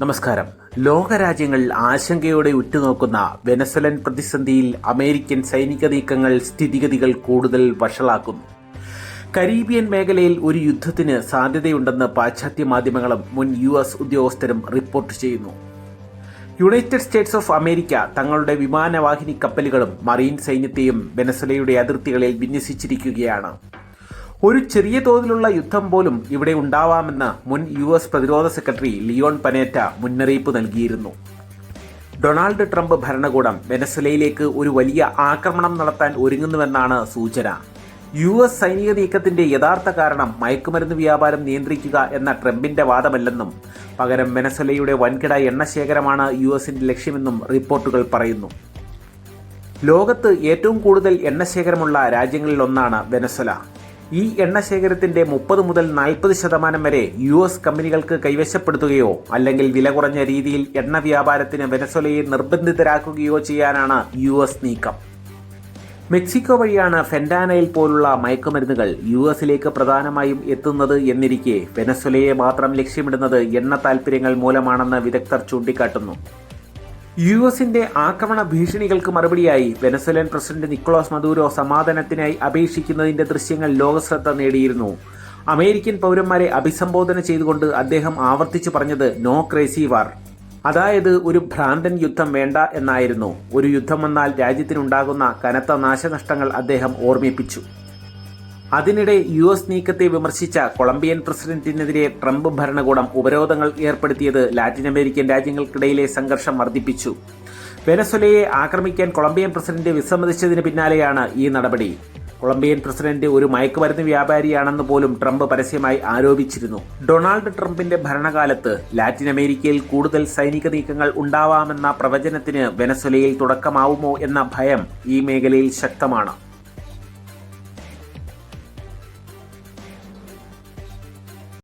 നമസ്കാരം. ലോകരാജ്യങ്ങൾ ആശങ്കയോടെ ഉറ്റുനോക്കുന്ന വെനസലൻ പ്രതിസന്ധിയിൽ അമേരിക്കൻ സൈനിക നീക്കങ്ങൾ സ്ഥിതിഗതികൾ കൂടുതൽ വഷളാക്കുന്നു. കരീബിയൻ മേഖലയിൽ ഒരു യുദ്ധത്തിന് സാധ്യതയുണ്ടെന്ന് പാശ്ചാത്യ മാധ്യമങ്ങളും മുൻ യു എസ് ഉദ്യോഗസ്ഥരും റിപ്പോർട്ട് ചെയ്യുന്നു. യുണൈറ്റഡ് സ്റ്റേറ്റ്സ് ഓഫ് അമേരിക്ക തങ്ങളുടെ വിമാനവാഹിനി കപ്പലുകളും മറീൻ സൈന്യത്തെയും വെനസലയുടെ അതിർത്തികളിൽ വിന്യസിച്ചിരിക്കുകയാണ്. ഒരു ചെറിയ തോതിലുള്ള യുദ്ധം പോലും ഇവിടെ ഉണ്ടാവാമെന്ന് മുൻ യു എസ് പ്രതിരോധ സെക്രട്ടറി ലിയോൺ പനേറ്റ മുന്നറിയിപ്പ് നൽകിയിരുന്നു. ഡൊണാൾഡ് ട്രംപ് ഭരണകൂടം വെനസ്വലയിലേക്ക് ഒരു വലിയ ആക്രമണം നടത്താൻ ഒരുങ്ങുന്നുവെന്നാണ് സൂചന. യു എസ് സൈനിക നീക്കത്തിന്റെ യഥാർത്ഥ കാരണം മയക്കുമരുന്ന് വ്യാപാരം നിയന്ത്രിക്കുക എന്ന ട്രംപിന്റെ വാദമല്ലെന്നും പകരം വെനസ്വലയുടെ വൻകിട എണ്ണശേഖരമാണ് യു എസിന്റെ ലക്ഷ്യമെന്നും റിപ്പോർട്ടുകൾ പറയുന്നു. ലോകത്ത് ഏറ്റവും കൂടുതൽ എണ്ണശേഖരമുള്ള രാജ്യങ്ങളിലൊന്നാണ് വെനസ്വല. ഈ എണ്ണ ശേഖരത്തിന്റെ മുപ്പത് മുതൽ നാൽപ്പത് ശതമാനം വരെ യു എസ് കമ്പനികൾക്ക് കൈവശപ്പെടുത്തുകയോ അല്ലെങ്കിൽ വില കുറഞ്ഞ രീതിയിൽ എണ്ണ വ്യാപാരത്തിന് വെനസ്വലയെ നിർബന്ധിതരാക്കുകയോ ചെയ്യാനാണ് യു എസ് നീക്കം. മെക്സിക്കോ വഴിയാണ് ഫെൻഡാനയിൽ പോലുള്ള മയക്കുമരുന്നുകൾ യു എസിലേക്ക് പ്രധാനമായും എത്തുന്നത് എന്നിരിക്കെ വെനസ്വലയെ മാത്രം ലക്ഷ്യമിടുന്നത് എണ്ണ താൽപ്പര്യങ്ങൾ മൂലമാണെന്ന് വിദഗ്ധർ ചൂണ്ടിക്കാട്ടുന്നു. യു എസിന്റെ ആക്രമണ ഭീഷണികൾക്ക് മറുപടിയായി വെനസ്വലൻ പ്രസിഡന്റ് നിക്കോളാസ് മദൂരോ സമാധാനത്തിനായി അപേക്ഷിക്കുന്നതിന്റെ ദൃശ്യങ്ങൾ ലോകശ്രദ്ധ നേടിയിരുന്നു. അമേരിക്കൻ പൗരന്മാരെ അഭിസംബോധന ചെയ്തുകൊണ്ട് അദ്ദേഹം ആവർത്തിച്ചു പറഞ്ഞത് നോ ക്രേസി വാർ അതായത് ഒരു ഭ്രാന്തൻ യുദ്ധം വേണ്ട എന്നായിരുന്നു. ഒരു യുദ്ധം വന്നാൽ രാജ്യത്തിനുണ്ടാകുന്ന കനത്ത നാശനഷ്ടങ്ങൾ അദ്ദേഹം ഓർമ്മിപ്പിച്ചു. അതിനിടെ യു എസ് നീക്കത്തെ വിമർശിച്ച കൊളംബിയൻ പ്രസിഡന്റിനെതിരെ ട്രംപ് ഭരണകൂടം ഉപരോധങ്ങൾ ഏർപ്പെടുത്തിയത് ലാറ്റിൻ അമേരിക്കൻ രാജ്യങ്ങൾക്കിടയിലെ സംഘർഷം വർദ്ധിപ്പിച്ചു. വെനസ്വലയെ ആക്രമിക്കാൻ കൊളംബിയൻ പ്രസിഡന്റ് വിസമ്മതിച്ചതിന് പിന്നാലെയാണ് ഈ നടപടി. കൊളംബിയൻ പ്രസിഡന്റ് ഒരു മയക്കുമരുന്ന് വ്യാപാരിയാണെന്ന് പോലും ട്രംപ് പരസ്യമായി ആരോപിച്ചിരുന്നു. ഡൊണാൾഡ് ട്രംപിന്റെ ഭരണകാലത്ത് ലാറ്റിൻ അമേരിക്കയിൽ കൂടുതൽ സൈനിക നീക്കങ്ങൾ ഉണ്ടാവാമെന്ന പ്രവചനത്തിന് വെനസ്വലയിൽ തുടക്കമാവുമോ എന്ന ഭയം ഈ മേഖലയിൽ ശക്തമാണ്.